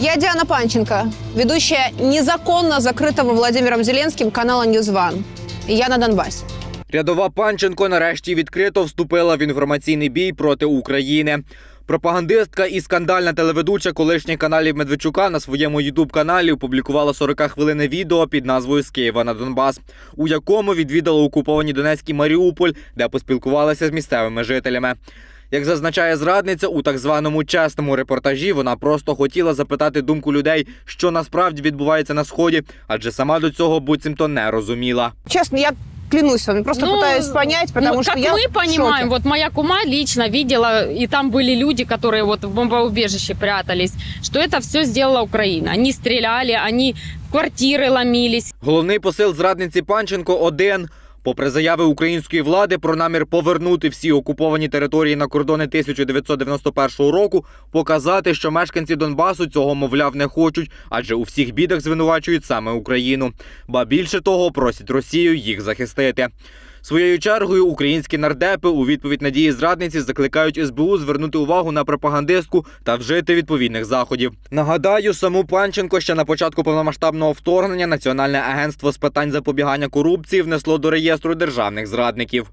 Я Диана Панченко, ведущая незаконно закрытого Владимиром Зеленским канала One. И я на Донбассе. Рядова Панченко нарешті відкрито вступила в інформаційний бій проти України. Пропагандистка і скандальна телеведуча колишніх каналів Медведчука на своєму ютуб каналі опублікувала 40 хвилини відео під назвою З Києва на Донбас, у якому відвідала окуповані Донецьк Маріуполь, де поспілкувалася з місцевими жителями. Як зазначає зрадниця, у так званому чесному репортажі вона просто хотіла запитати думку людей, що насправді відбувається на сході, адже сама до цього буцімто не розуміла. Честно, я клянусь вам, просто Ну, пытаюсь понять, потому ну, что как я мы в понимаем, шоке. вот моя кума лично видела, и там были люди, которые вот в бомбоубежище прятались, что это все сделала Украина. Они стреляли, они в квартиры ломились. Головний посил зрадниці Панченко один. Попри заяви української влади про намір повернути всі окуповані території на кордони 1991 року, показати, що мешканці Донбасу цього мовляв не хочуть, адже у всіх бідах звинувачують саме Україну. Ба більше того, просять Росію їх захистити. Своєю чергою українські нардепи у відповідь на дії зрадниці закликають СБУ звернути увагу на пропагандистку та вжити відповідних заходів. Нагадаю, саму Панченко ще на початку повномасштабного вторгнення Національне агентство з питань запобігання корупції внесло до реєстру державних зрадників.